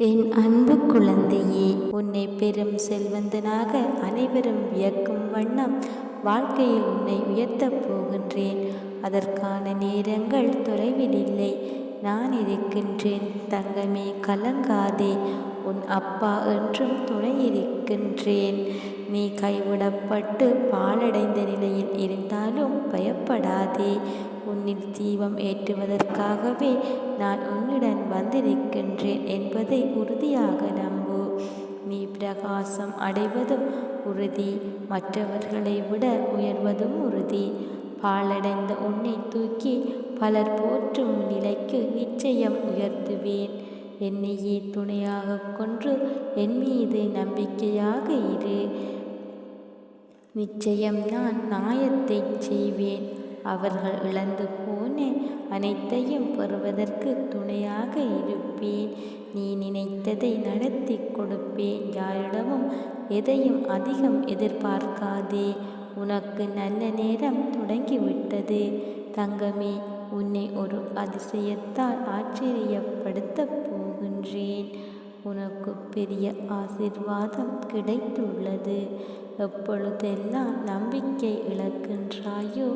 என் அன்பு குழந்தையே உன்னை பெரும் செல்வந்தனாக அனைவரும் வியக்கும் வண்ணம் வாழ்க்கையில் உன்னை உயர்த்தப் போகின்றேன். அதற்கான நேரங்கள் தொலைவில் இல்லை நான் இருக்கின்றேன். தங்கமே கலங்காதே. உன் அப்பா என்றும் துணை இருக்கின்றேன். நீ கைவிடப்பட்டு பாழடைந்த நிலையில் இருந்தாலும் பயப்படாதே. உன்னில் தீபம் ஏற்றுவதற்காகவே நான் உன்னுடன் வந்திருக்கின்றேன் என்பதை உறுதியாக நம்பு. நீ பிரகாசம் அடைவதும் உறுதி மற்றவர்களை விட உயர்வதும் உறுதி. பாழடைந்த உன்னை தூக்கி பலர் போற்றும் நிலைக்கு நிச்சயம் உயர்த்துவேன். என்னையே துணையாக கொன்று என் மீது நம்பிக்கையாக இரு. நிச்சயம் நான் நாயத்தை செய்வேன். அவர்கள் இழந்து போன அனைத்தையும் பெறுவதற்கு துணையாக இருப்பேன். நீ நினைத்ததை நடத்தி கொடுப்பேன். யாரிடமும் எதையும் அதிகம் எதிர்பார்க்காதே. உனக்கு நல்ல நேரம் தொடங்கிவிட்டது. தங்கமே உன்னை ஒரு அதிசயத்தால் ஆச்சரியப்படுத்தப் போகின்றேன். உனக்கு பெரிய ஆசிர்வாதம் கிடைத்துள்ளது. எப்பொழுதெல்லாம் நம்பிக்கை இழக்கின்றாயோ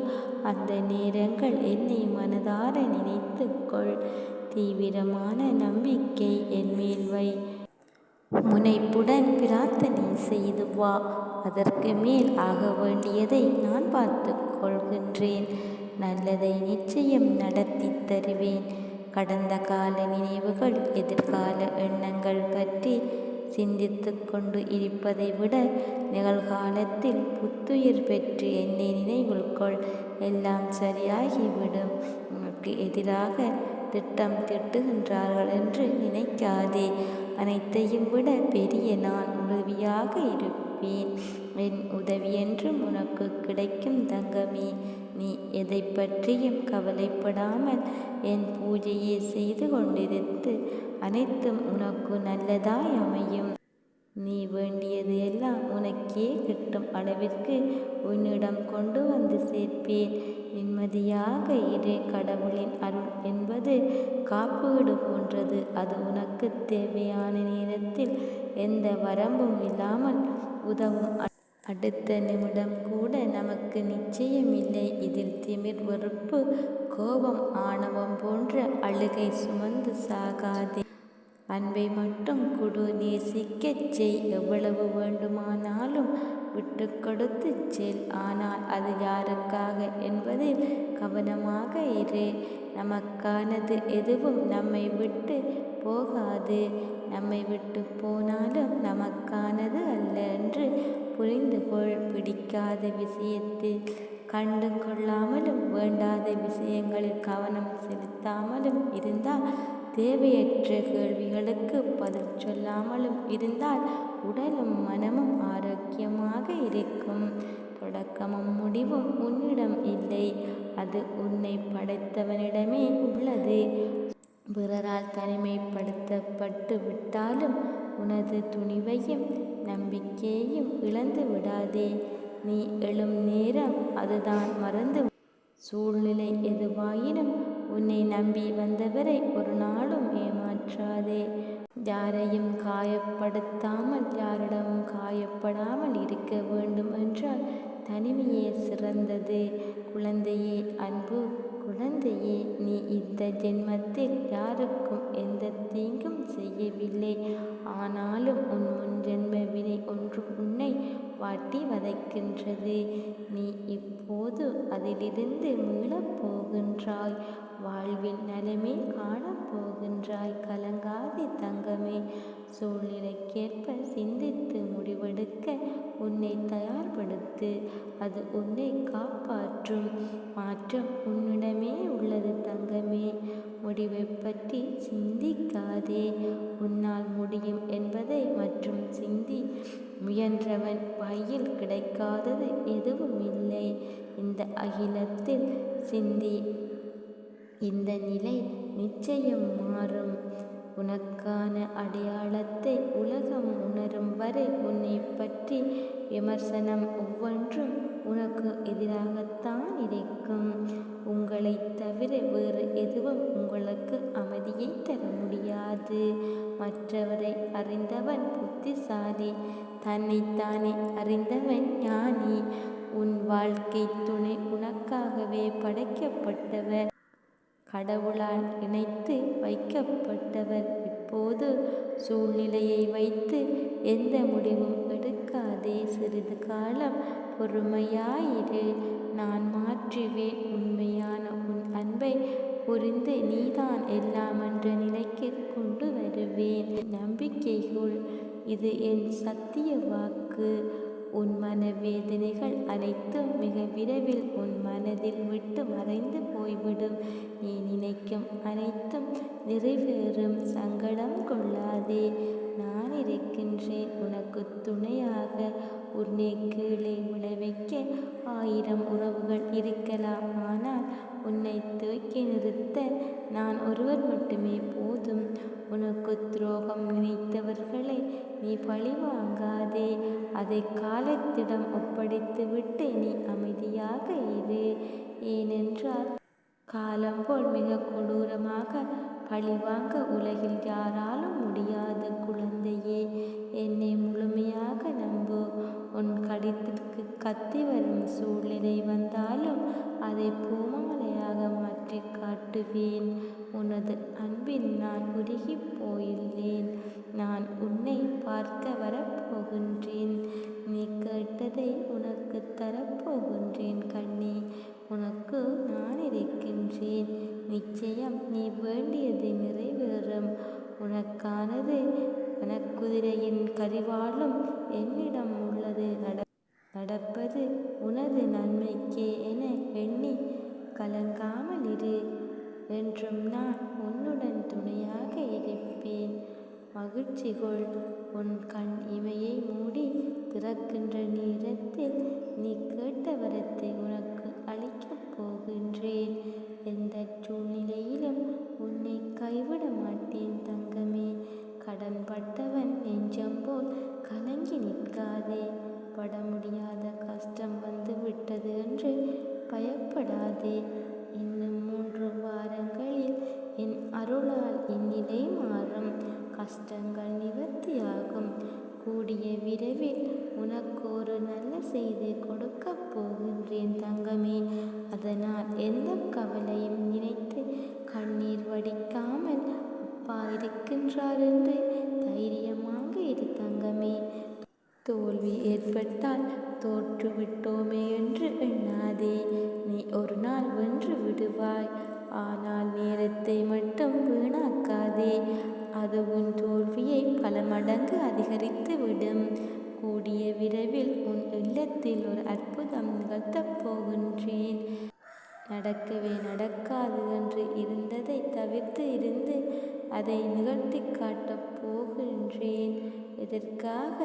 அந்த நேரங்கள் என்னை மனதார நினைத்துக்கொள் தீவிரமான நம்பிக்கை என் மேல் வை. முனைப்புடன் பிரார்த்தனை செய்து வா. அதற்கு மேல் ஆக வேண்டியதை நான் பார்த்து கொள்கின்றேன். நல்லதை நிச்சயம் நடத்தி தருவேன். கடந்த கால நினைவுகள் எதிர்கால எண்ணங்கள் பற்றி சிந்தித்து கொண்டு இருப்பதை விட நிகழ்காலத்தில் புத்துயிர் பெற்று என்னை நினைவில் கொள். எல்லாம் சரியாகிவிடும். உனக்கு எதிராக திட்டம் திட்டுகின்றார்கள் என்று நினைக்காதே. அனைத்தையும் விட பெரிய நான் உதவியாக இருப்பேன். என் உதவி என்றும் உனக்கு கிடைக்கும் தங்கமே. நீ எதை பற்றியும் கவலைப்படாமல் என் பூஜையை செய்து கொண்டிருந்து அனைத்தும் உனக்கு நல்லதாய் அமையும். நீ வேண்டியது எல்லாம் உனக்கே கிட்டும் அளவிற்கு உன்னிடம் கொண்டு வந்து சேர்ப்பேன். நிம்மதியாக இரு கடவுளின் அருள் என்பது காப்பீடு போன்றது. அது உனக்கு தேவையான நேரத்தில் எந்த வரம்பும் இல்லாமல் உதவும் அடுத்த நிமிடம் கூட நமக்கு நிச்சயமில்லை. இதில் திமிர் வெறுப்பு கோபம் ஆணவம் போன்ற அழுகை சுமந்து சாகாதே. அன்பை மட்டும் குடு நேசிக்கச் செய். எவ்வளவு வேண்டுமானாலும் விட்டு கொடுத்து செல். ஆனால் அது யாருக்காக என்பதில் கவனமாக இரு. நமக்கானது எதுவும் நம்மை விட்டு போகாது. நம்மை விட்டு போனாலும் நமக்கானது அல்ல என்று புரிந்து கொள் பிடிக்காத விஷயத்தில் கண்டு கொள்ளாமலும் வேண்டாத விஷயங்களில் கவனம் செலுத்தாமலும் இருந்தால் தேவையற்ற கேள்விகளுக்கு பதில் சொல்லாமலும் இருந்தால் உடலும் மனமும் ஆரோக்கியமாக இருக்கும். தொடக்கமும் முடிவும் உன்னிடம் இல்லை. அது உன்னை படைத்தவனிடமே உள்ளது. பிறரால் தனிமைப்படுத்தப்பட்டு விட்டாலும் உனது துணிவையும் நம்பிக்கையையும் இழந்து விடாதே. நீ எழும் நேரம் அதுதான் மறந்து சூழ்நிலை எதுவாயினும் உன்னை நம்பி வந்தவரை ஒரு நாளும் ஏமாற்றாதே. யாரையும் காயப்படுத்தாமல் யாரிடமும் காயப்படாமல் இருக்க வேண்டும் என்றால் தனிமையே சிறந்தது. குழந்தையே அன்பு குழந்தையே நீ இந்த ஜென்மத்தில் யாருக்கும் எந்த தீங்கும் செய்யவில்லை. ஆனாலும் உன் முன் ஜென்ம வினை ஒன்று உன்னை வாட்டி வதைக்கின்றது. நீ இப்போது அதிலிருந்து மீளப் போகின்றாய். வாழ்வின் நலமே காணப்போகின்றாய் கலங்காதே தங்கமே. சூழ்நிலைக்கேற்ப சிந்தித்து முடிவெடுக்க உன்னை தயார்படுத்து. அது உன்னை காப்பாற்றும். மாற்றம் உன்னிடமே உள்ளது தங்கமே. முடிவை பற்றி சிந்திக்காதே. உன்னால் முடியும் என்பதை மற்றும் சிந்தி. முயன்றவன் பையில் கிடைக்காதது எதுவும் இல்லை. இந்த அகிலத்தில் சிந்தி இந்த நிலை நிச்சயம் மாறும். உனக்கான அடையாளத்தை உலகம் உணரும் வரை உன்னை பற்றி விமர்சனம் ஒவ்வொன்றும் உனக்கு எதிராகத்தான் இருக்கும். உங்களை தவிர வேறு எதுவும் உங்களுக்கு அமைதியை தர முடியாது. மற்றவரை அறிந்தவன் புத்திசாலி தன்னைத்தானே அறிந்தவன் ஞானி. உன் வாழ்க்கை துணை உனக்காகவே படைக்கப்பட்டவர். கடவுளால் இணைத்து வைக்கப்பட்டவர். இப்போது சூழ்நிலையை வைத்து எந்த முடிவும் எடுக்காதே. சிறிது காலம் பொறுமையாயிரு. நான் மாற்றுவேன் உண்மையான அன்பை புரிந்து நீதான் எல்லாம் என்ற நிலைக்கு கொண்டு வருவேன். நம்பிக்கைகள் இது என் சத்திய வாக்கு. உன் மனவேதனைகள் அனைத்தும் மிக விரைவில் உன் மனதில் விட்டு மறைந்து போய்விடும். நீ நினைக்கும் அனைத்தும் நிறைவேறும். சங்கடம் கொள்ளாதே. இருக்கின்றேன் உனக்கு துணையாக உன்னை கீழே விளைவிக்க ஆயிரம் உறவுகள் இருக்கலாம். ஆனால் உன்னை தூக்கி நிறுத்த நான் ஒருவர் மட்டுமே போதும். உனக்கு துரோகம் நினைத்தவர்களை நீ பழிவாங்காதே அதை காலத்திடம் ஒப்படைத்துவிட்டு நீ அமைதியாக இரு. ஏனென்றால் காலம் போல் மிக கொடூரமாக பழிவாங்க உலகில் யாராலும் முடியாது குழந்தையே. என்னை முழுமையாக நம்பு. உன் கடித்திற்கு கத்தி வரும் சூழ்நிலை வந்தாலும் அதை பூமாலையாக மாற்றி காட்டுவேன். உனது அன்பில் நான் உருகி போயுள்ளேன். நான் உன்னை பார்க்க வரப்போகின்றேன். நீ கேட்டதை உனக்கு தரப்போகின்றேன் கண்ணே. உனக்கு நான் இருக்கின்றேன். நிச்சயம் நீ வேண்டியது நிறைவேறும். உனக்கானது வனக்குதிரையின் கரிவாளும் என்னிடம் உள்ளது. நட நடப்பது உனது நன்மைக்கே என எண்ணி கலங்காமல் இரு என்றும் நான் உன்னுடன் துணையாக இருப்பேன். மகிழ்ச்சி கொள். உன் கண் இமையை மூடி திறக்கின்ற நேரத்தில் நீ கேட்ட வரத்தை உனக்கு அளிக்கப் போகின்றேன். பயப்படாதே இன்னும் மூன்று வாரங்களில் என் அருளால் இந்நிலை மாறும். கஷ்டங்கள் நிவர்த்தியாகும். கூடிய விரைவில் உனக்கு ஒரு நல்ல செய்தி கொடுக்க போகின்றேன் தங்கமே. அதனால் எந்த கவலையும் நினைத்து கண்ணீர் வடிக்காமல் அப்பா இருக்கின்றார் என்று தைரியமாக இருக்க தோல்வி ஏற்பட்டால் தோற்றுவிட்டோமே என்று எண்ணாதே. நீ ஒரு நாள் வென்று விடுவாய் ஆனால் நேரத்தை மட்டும் வீணாக்காதே. அது உன் தோல்வியை பல மடங்கு அதிகரித்து விடும். கூடிய விரைவில் உன் இல்லத்தில் ஒரு அற்புதம் நிகழ்த்தப் போகின்றேன். நடக்கவே நடக்காது என்று இருந்ததை தவிர்த்து இருந்து அதை நிகழ்த்தி காட்டப் போகின்றேன். எதற்காக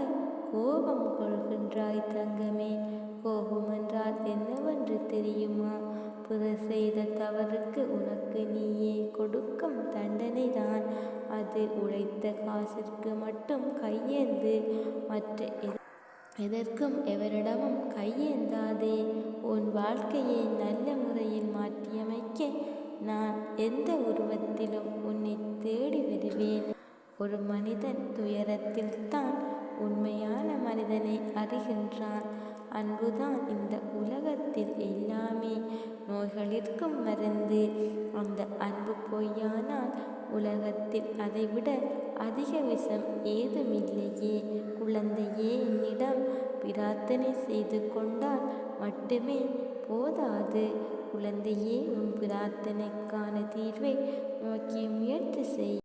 கோபம் கொள்கின்றாய் தங்கமே? கோபம் என்றால் என்னவென்று தெரியுமா? புதர் செய்த தவறுக்கு உனக்கு நீயே கொடுக்கும் தண்டனை தான் அது உழைத்த காசிற்கு மட்டும் கையேந்து மற்ற எதற்கும் எவரிடமும் கையேந்தாதே உன் வாழ்க்கையை நல்ல முறையில் மாற்றியமைக்க நான் எந்த உருவத்திலும் உன்னை தேடி வருவேன். ஒரு மனிதன் துயரத்தில்தான் உண்மையான மனிதனை அறிகின்றான். அன்புதான் இந்த உலகத்தில் எல்லாமே. நோய்களிற்கும் மருந்து. அந்த அன்பு பொய்யானால் உலகத்தில் அதைவிட அதிக விஷம் ஏதுமில்லையே. குழந்தையே என்னிடம் பிரார்த்தனை செய்து கொண்டால் மட்டுமே போதாது. குழந்தையே உன் பிரார்த்தனைக்கான தீர்வை நோக்கி முயற்சி செய்.